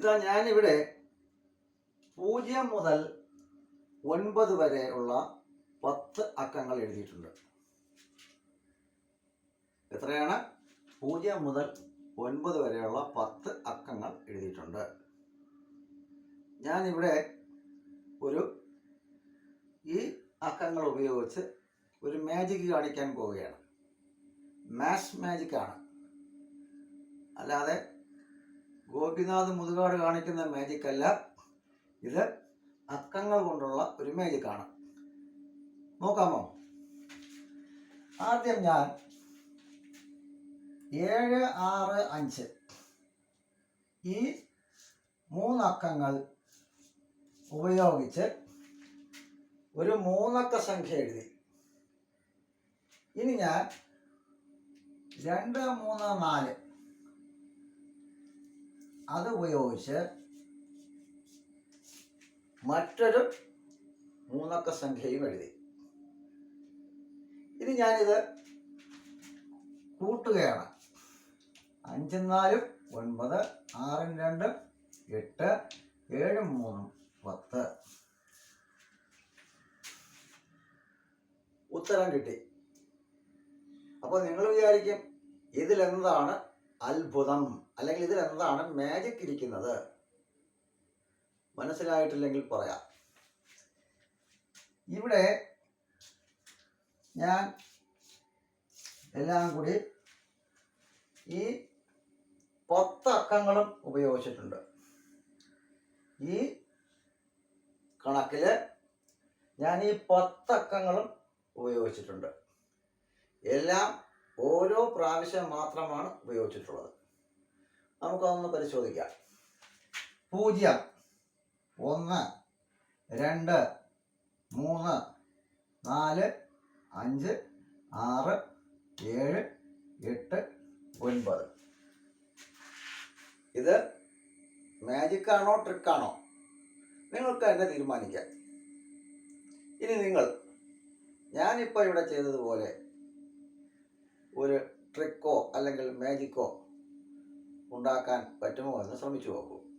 ഇതാ ഞാനിവിടെ പൂജ്യം മുതൽ ഒൻപത് വരെ ഉള്ള പത്ത് അക്കങ്ങൾ എഴുതിയിട്ടുണ്ട്. എത്രയാണ്? പൂജ്യം മുതൽ ഒൻപത് വരെയുള്ള പത്ത് അക്കങ്ങൾ എഴുതിയിട്ടുണ്ട്. ഞാനിവിടെ ഒരു ഈ അക്കങ്ങൾ ഉപയോഗിച്ച് ഒരു മാജിക് കാണിക്കാൻ പോവുകയാണ്. മാത്സ് മാജിക്കാണ് അല്ലാതെ ഗോപിനാഥ് മുതുകാട് കാണിക്കുന്ന മാജിക് അല്ല ഇത് അക്കങ്ങൾ കൊണ്ടുള്ള ഒരു മാജിക് ആണ് നോക്കാമോ? ആദ്യം ഞാൻ ഏഴ് ആറ് അഞ്ച്. ഈ മൂന്നക്കങ്ങൾ ഉപയോഗിച്ച് ഒരു മൂന്നക്ക സംഖ്യ എഴുതി. ഇനി ഞാൻ രണ്ട് മൂന്ന് നാല് അത് ഉപയോഗിച്ച് മറ്റൊരു മൂന്നക്ക സംഖ്യയും എഴുതി. ഇനി ഞാനിത് കൂട്ടുകയാണ്. അഞ്ചും നാലും ഒൻപത് ആറും രണ്ടും എട്ട് ഏഴും മൂന്നും പത്ത്. ഉത്തരം കിട്ടി. അപ്പോൾ നിങ്ങൾ വിചാരിക്കും ഇതിലെന്താണ് അത്ഭുതം. അല്ലെങ്കിൽ ഇതിൽ എന്താണ് മാജിക് ഇരിക്കുന്നത്? മനസ്സിലായിട്ടില്ലെങ്കിൽ പറയാം. ഇവിടെ ഞാൻ എല്ലാം കൂടി ഈ പത്ത് അക്കങ്ങളും ഉപയോഗിച്ചിട്ടുണ്ട്. ഈ കണക്കിൽ ഞാൻ ഈ പത്ത് അക്കങ്ങളും ഉപയോഗിച്ചിട്ടുണ്ട്. എല്ലാം ഓരോ പ്രാവശ്യം മാത്രമാണ് ഉപയോഗിച്ചിട്ടുള്ളത്. നമുക്കതൊന്ന് പരിശോധിക്കാം. പൂജ്യം ഒന്ന് രണ്ട് മൂന്ന് നാല് അഞ്ച് ആറ് ഏഴ് എട്ട് ഒൻപത്. ഇത് മാജിക്കാണോ ട്രിക്കാണോ? നിങ്ങൾക്ക് തന്നെ തീരുമാനിക്കാം. ഇനി നിങ്ങൾ ഞാനിപ്പോൾ ഇവിടെ ചെയ്തതുപോലെ ഒരു ട്രിക്കോ അല്ലെങ്കിൽ മാജിക്കോ ഉണ്ടാക്കാൻ പറ്റുമോ എന്ന് ശ്രമിച്ചു നോക്കൂ.